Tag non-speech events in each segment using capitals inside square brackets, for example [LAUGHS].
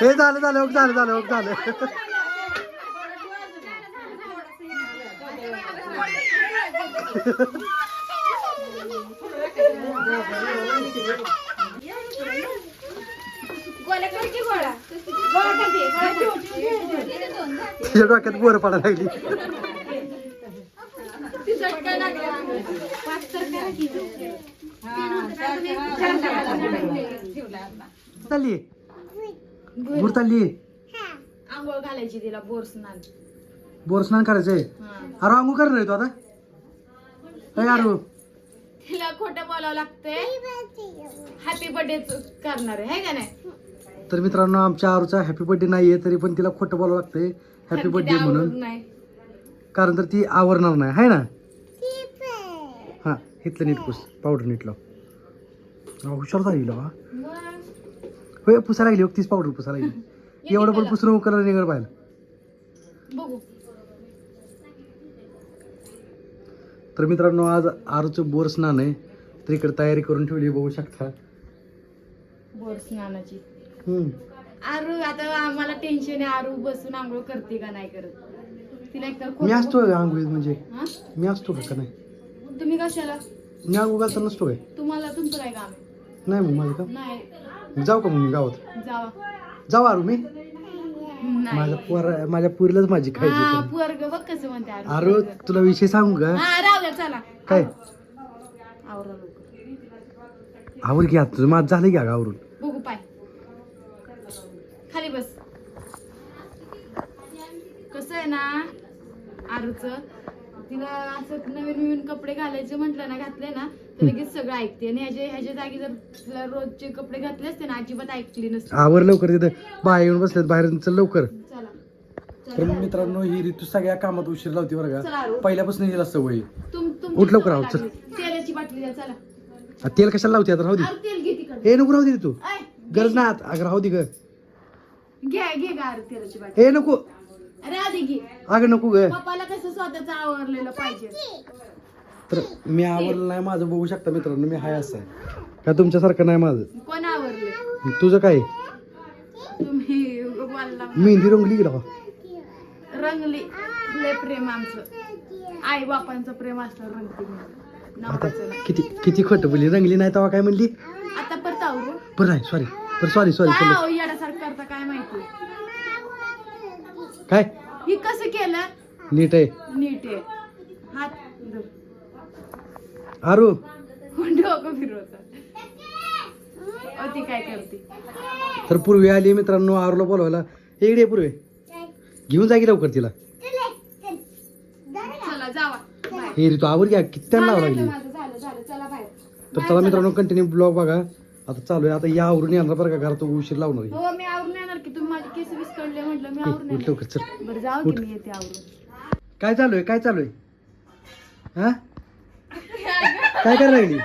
हे झालं झालं ओक झालं झालं ओक झालं. तिच्या डोक्यात बोर पडायला लागली. चालली गुड चालली आंघोळ घालायची तिला बोर स्नान. बोर स्नान करायचंय. अरे अंगू कर रे तू आता? काय अरे तिला खोटं बोलावं लागतंय. हॅपी बर्थडे करणार आहे है का नाही? तर मित्रांनो आमच्या आरूचा हॅपी बर्थडे नाहीये तरी पण तिला खोटं बोलावं लागतंय. हॅपी बर्थडे म्हणून. कारण तर ती आवरणार नाही हाय ना? हा इथलं नीट पुस पावडर नीट लाव. हुशार झाली लावा होय पुसा लागली तीच पावडर पुसा लागली. एवढं पण पुसणं कलर निघड बघू. तर मित्रांनो आज आरूचं बोर स्नान आहे. तर इकडे तयारी करून ठेवली बघू शकता. बोर स्नानाची. आरू आता आम्हाला टेन्शन आहे आरू बसून आंघोळ करते का नाही करत? तिला एक तर मी असतो आंघोळीत म्हणजे? मी असतो का नाही? तुम्ही कशाला? आंघोळ घालता नसतो काय? तुम्हाला तुमचं काय काम आहे? नाही मग माझं का नाही. जाऊ का मग मी गावात? जावा. जाऊ आरू मी? नाही. माझ्या पोर माझ्या पुरीलाच माझी हा खायची पोरग बघ कसं म्हणते आरू. पोरगं. तुला विषय सांगू का? हा राहू द्या चला. काय? आवरा लवकर. आवर घ्या तुझं माझं झालं घ्या आवरून. बघू पाय. खाली बस. कसं आहे ना आरूच? तिला असं नवीन नवीन कपडे घालायचे म्हटलं ना घातले ना तर लगेच सगळं ऐकते. आणि ह्याच्या ह्याच्या जागी जर तिला रोजचे कपडे घातले असते ना अजिबात ऐकली नसते. आवर लवकर तिथं बाहेर येऊन बसलेत बाहेर चल लवकर. चला. तर मित्रांनो ही ऋतू सगळ्या कामात उशीर लावते बरं चला का आरू. पहिल्यापासून हिला सवय आहे. तुम तुम उठ लवकर आहो, चल. तेलाची बाटली द्या चला. आ, तेल कशाला लावते आता? राहू दे. आरू तेल घे तिकडे. ए नको राहू दे रे तू गरज ना अगं राहू दे ग. घे घे गा आरू तेलाची बाटली. ए नको. अरे आधी घे अगं नको ग. पप्पाला कसं स्वतःच आवरलेलं पाहिजे? तर मी आवडलं नाही माझं बघू शकता मित्रांनो मी हाय असं आहे. का तुमच्यासारखं नाही माझं? कोण आवरले? तुझं काय? तुम्ही बोलला. मेहंदी रंगली की राव रंगली. लय प्रेम आमचं. आई बापांचं प्रेम असलं रंगती मी. आता नवऱ्याचं नाही. किती किती खोटं बोलली. रंगली नाही तेव्हा काय म्हणली? आता परत आवरू? बरं नाही सॉरी बरं सॉरी सॉरी काय येड्यासारखं करता काय माहिती? काय? ही कसं केलं? नीट आहे. नीट आहे. हात धर. आरू. डोकं फिरवत? ती काय करते? तर पूर्वी आली मित्रांनो आरूला बोलवायला. "ए, इकडे ये पूर्वी. घेऊन जा की लवकर तिला. चला जावा. बाय. हे रे तू आवर घ्या. किती टाइम लावा झालं लागली? माझं. झालं झालं. चला बाहेर. तर चला मित्रांनो कंटिन्यू ब्लॉग बघा. आता चालू आहे. आता या आवरून येणार बरं का घरात उशीर लावणार आहे. हो मी आवरून येणार की तुम्ही माझे केस विस्कडले म्हटलं मी ए, आवरून उठ येणार. लवकर चल. बरं जाऊ उठ. की मी येते आवरून. काय चालू आहे? काय चालू आहे? हा? काय करायला लागली?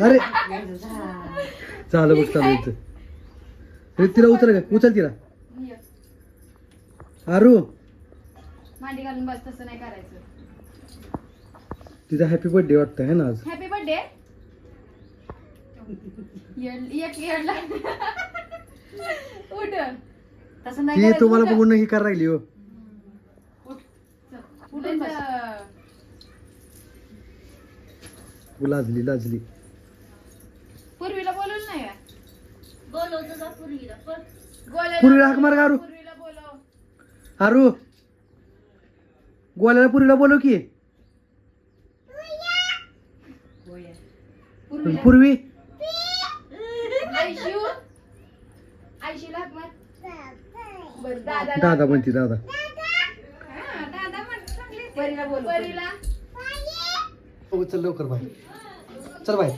अरे. चालू बघ चालू इथं. अरे तिला उचल का? उचल तिला. आरू. मांडी घालून बस तसं नाही करायचं. तिचा हॅपी बर्थडे वाटतं है ना आज? हॅपी बर्थडे एक येडला. उठ. तसं नाही ती करायचं, तुम्हाला उठ. बघून ही करायला लागली हो. चल, उठून बस. तू लाजली लाजली. पूर्वीला बोलवलं नाही का? गोल्याला- पूर्वीला हाक मार आरू? पूर्वीला बोलव. आरू? गोल्याला पुरीला बोलव की. पूर्वी दादा म्हणते दादा. चल लवकर बाय चल बाय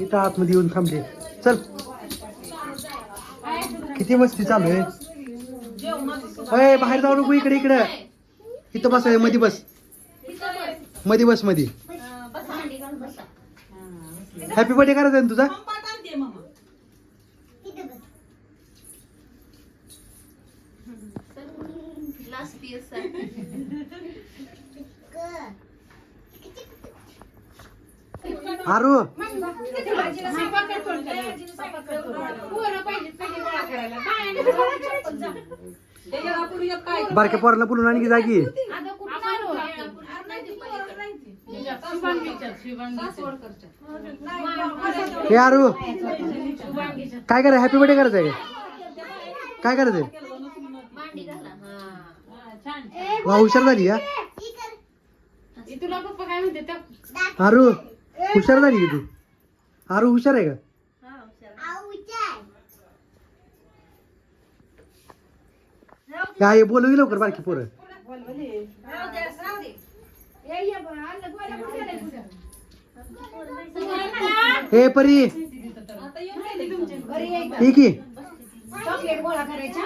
इथं आतमध्ये येऊन थांबले. चल. किती मस्ती चालू आहे. बाहेर जाऊ नको इकडे इकडे. इथं बस आहे मध्ये बस. मध्ये बसमध्ये हॅपी बर्थडे करायचा आहे ना तुझा आरू. बारक्या पोराला बोलून आणि की जागी. हे आरू. काय करा हॅपी बर्थडे करायचंय काय काय करायचंय हा. वा हुशार झाली या तुला पप्पा काय म्हणते? आरू हुशार झाली की तू? आरू हुशार आहे का? काय बोलवी लवकर बारकी पोरं. हे परी. ठीक आहे. चॉकलेट गोळा करायच्या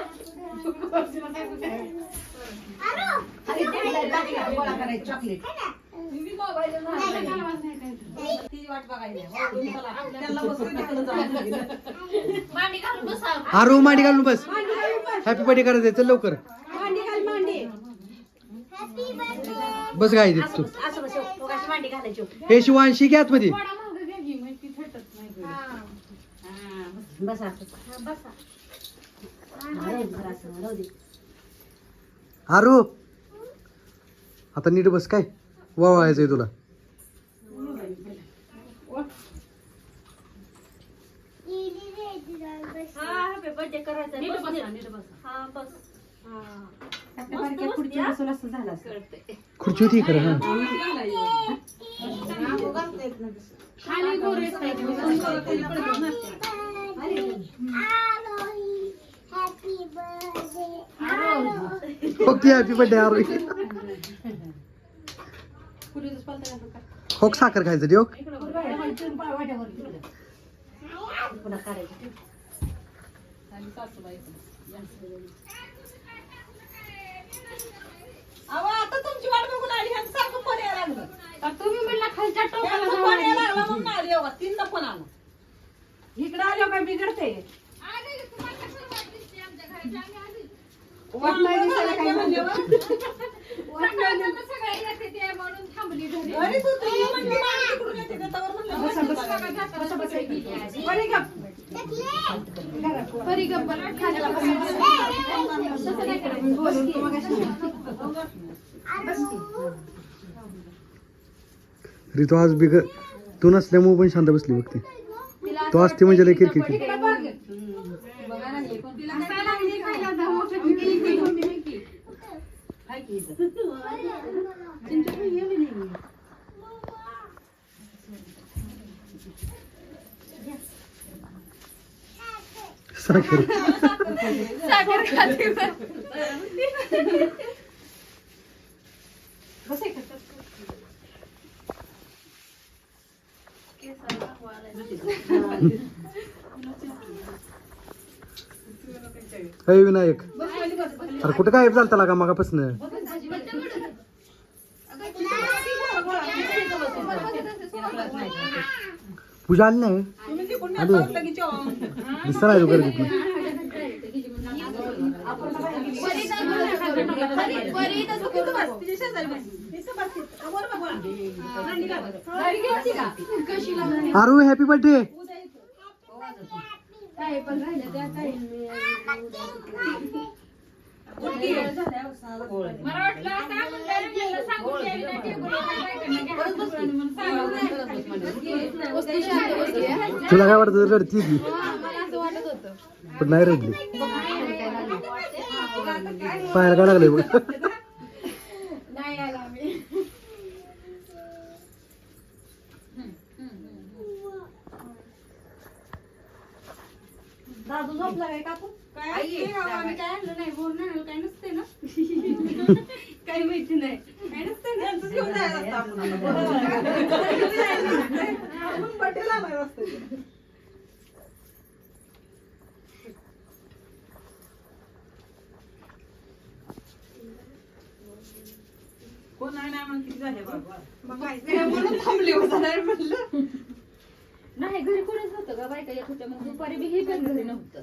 गोळा करायचं. मांडी घालून बसा. आरू मांडी घालून बस हॅपी बर्थडे करायचंय चल लवकर बस. काय तू हे शिवांशी घ्या आतमध्ये थोडा मागं घ्या की, मग ती थटत नाही थोडी. बस आरू आता नीट बस काय? वावायचंय तुला. हा. हा असं झालं असं. कळतंय खुर्ची होती खरं हा. खाली फक्त हॅपी बर्थडे आरू खोक साखर खायचं देऊ अहो आता तुमची वाट बघून आली ह्यांचं सारखं फोन यायला लागलं? तुम्ही म्हणला खालच्या टोकाला फोन यायला. लागला म्हणून आली अहो तीनदा फोन आला? इकडं आलो काय बिघडते. वाट नाही दिसायला काय म्हणल्यावर अरे तू तुझी म्हणली मांडी तिकडून येते का? तवर म्हणलं बसा, बसा. बसा, बसा. बरी गप. परी गप्पा खाली तसं नाही करायचं. बोलून तू मगाशी. ऋतू आज बिग तू नसल्यामुळे पण शांत बसली बघते तू असते म्हणजे लय किरकिर केली. हसायला लागली खायला जाऊ. केली, केली, केली. हाय की इथं. साखर साखर खाते हे विनायक. अरे कुठं काय झालता लागा मागापासून? पूजा आली नाही? तुम्ही तिकडून आलो. दिसता नाही गर्दीत हॅपी बर्थडे काय पण राहिलं त्या गोळ. मला वाटलं आता आपण सांगून द्यावी ना बसली आहे. तुला काय वाटतं रडती ती? मला असं वाटत होतं. पण नाही रडली. पायाला काय लागलंय बघ नाही आला आम्ही दादू झोपला काय आम्ही आणलं नाही बोलणं आणलं काय नसते ना? [LAUGHS] काही माहिती नाही. काय नसते ना? यांचंच घेऊन जायचं असतं आपण. [LAUGHS] आपण बड्डेला आणायचं असतं. ते. कोण आहे ना म्हणून किती झाले बाबा? मग काय? म्हणून थांबले नाही म्हणलं. नाही घरी कोणीच होतं का बायका येत होत्या मग दुपारी बी हे पण घरी नव्हतं.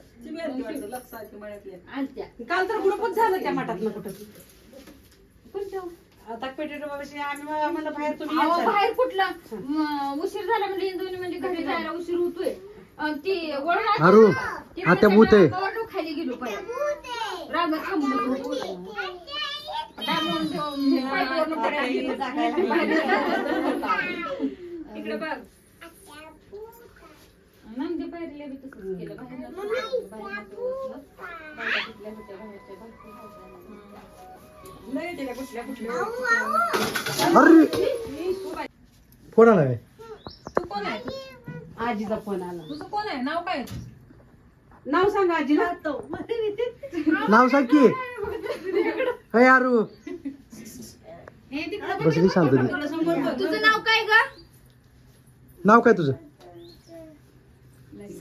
वाटतं. आलत्या. काल तर ग्रुपच झालं त्या मठातलं कुठं. कोणत्या? आता पेटेटो बाबाशी आम्ही म्हणलं बाहेर तुम्ही अहो, यायचं. बाहेर कुठला? म, उशीर झाला म्हणजे इंदोनी म्हणजे घरी जायला उशीर होतोय. अन ती वळून आली. अरू, ना, तिकडे आता त्या भूत आहे. नाकावर खाली गेलो ठेवून पायपावरनं पडायला गेलो. इकडे बघ. नंदी पायरीला बी तसंच केलं. बाहेर. लय कुठल्या कुठल्या? फोन आला काय? तू कोण आहे? आजीचा फोन आला. तुझं कोण आहे? नाव काय? नाव सांगा आजीला. नाव सांग की. अय [LAUGHS] आरू हे बसली शांत. तुझं नाव काय ग? नाव काय तुझं?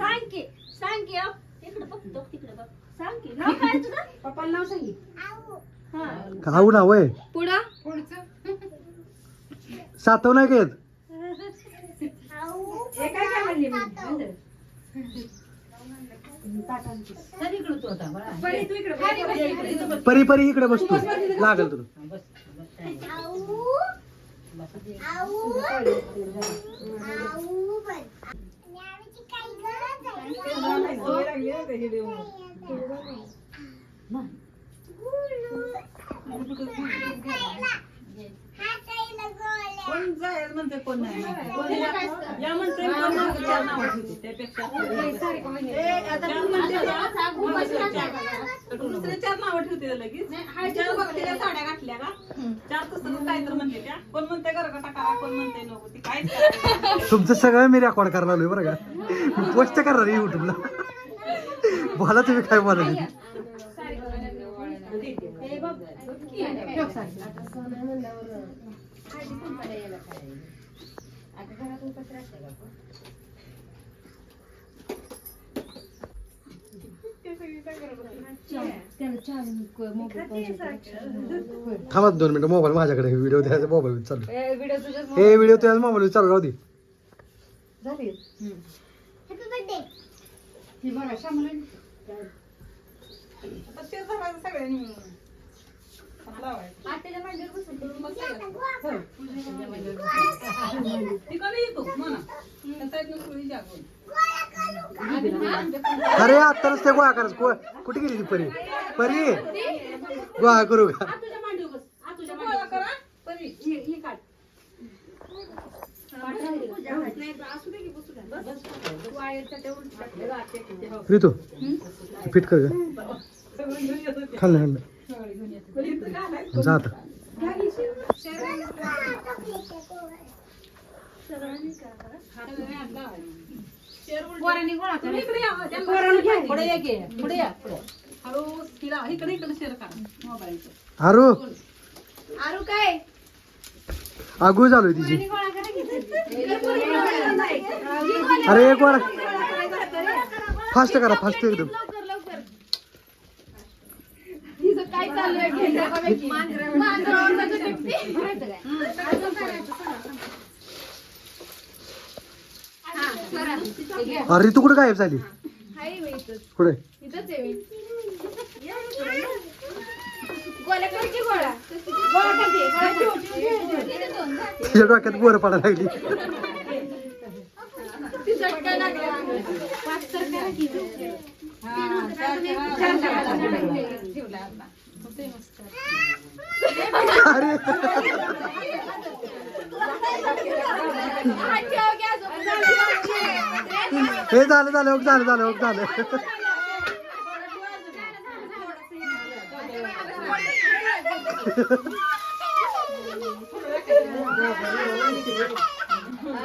सांग की सांग की अहो. इकडे बघ बघ तिकडे बघ. सांग की नाव काय तुझं? पप्पाला नाव सांगी हा. आऊ नाव आहे? पुढं? पुढचं. सातव नाही काय येत? हे काय काय म्हणली मग? चल इकडं तू आता बाळा. परी तू इकडे बघ. ये इकडे, इथं बघ. परी परी इकडे बसतो. लागल तुला. बस, बस. सवय लागली आहे का हे देऊन? कोण जाईल म्हणते कोण नाही कोण या- या म्हणते कोण नाही, चार नावं ठेवते. त्यापेक्षा ए, आता तू म्हणते ना, दुसरे चार. नावं ठेवते लगेच. चार बघते साड्या घातल्या का? चार तसं काय तर म्हणते त्या. कोण म्हणते गरगटा करा कोण म्हणते नको ती काहीच करत नाही. तुमचं सगळं मी रेकॉर्ड करायला आलोय बरं का? पोस्ट करणार युट्यूबला बोला तुम्ही काय बोला थांबा दोन मिनिटं मोबाईल माझ्याकडे. व्हिडिओ द्यायचा मोबाईल चालू. हे व्हिडिओ तुझ्या मोबाईल चालू राहू दे. झाली? ही बघा सगळ्यांनी. आत्याच्या मांडीवर बसून करून मग सगळं. तिकडे येतो? म्हणा त्या साईडनं थोडी जागो. अरे आत्ताच ते गोळा करायचं. को- कुठे गेली ती परी? परी? गोळा करू का? गोळा करा. परी. ऋतू फिट कर. खाल्लं खाल्लं. पण इथं घालायचं. जा आता. पोरांनी गोळा तुम्ही इकडे या. त्या पोरांना घ्या, पुढे या की, पुढे या, पुढे. हळू तिला इकडे इकडे शेअर करा मोबाईलचं. आरू. आरू काय? आगू झालोय तिची. गोळा करा की. अरे एक गोळा. फास्ट करा फास्ट एकदम लवकर लवकर हिचं काय चाललंय अरे तू कुठे गायब झाली? कुठे? तिच्या डोक्यात बोर पडायला लागली. पाच तर करा की. चार करा. ठेवला आता. अरे हात ठेव की अजून. हे झालं झालं ओक झालं झालं ओक झालं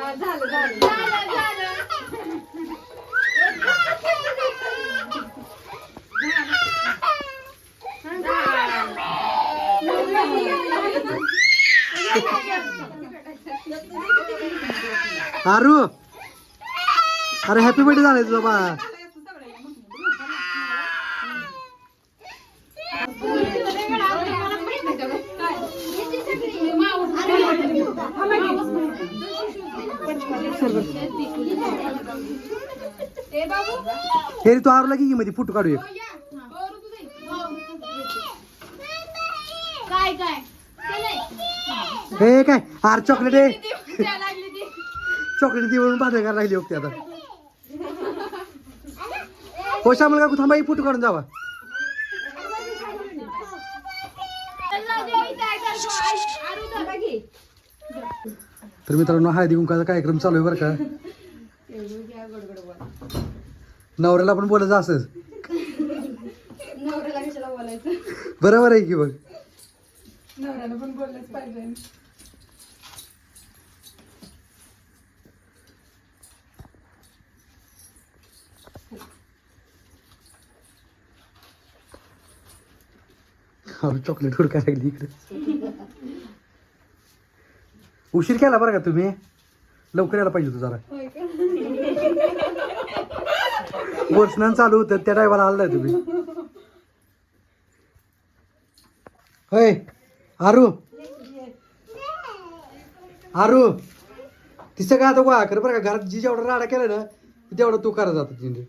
झालं, झालं. आरू अरे हॅपी बर्थडे झालाय तुझा बा हे रे, तू आरूला की मध्ये फोटो काढू एक काय काय ते नाही. हे काय? आर चॉकलेट आहे? चॉकलेट ती. म्हणून बाजार करायला लागली होती आता. हो श्यामल काकू थांबा फोटो काढून जावा. तर मित्रांनो हळदी कुंकाचा कार्यक्रम चालू आहे बरं का? नवऱ्याला पण बोलायचं असंच. नवऱ्याला कशाला बोलायचं? बरोबर आहे की बघ? नवऱ्याला पण बोललंच पाहिजे. चॉकलेट हुडकाय लागली इकडे? उशीर केला बरं का तुम्ही? लवकर यायला पाहिजे होतं जरा. वर्षणान चालू होतं त्या टायमाला आलं तुम्ही. होय आरू. आरू ती सगळं आता गोळा कर बरं का घरात जी जेवढा राडा केला ना तेवढं तू करा जातो तिने.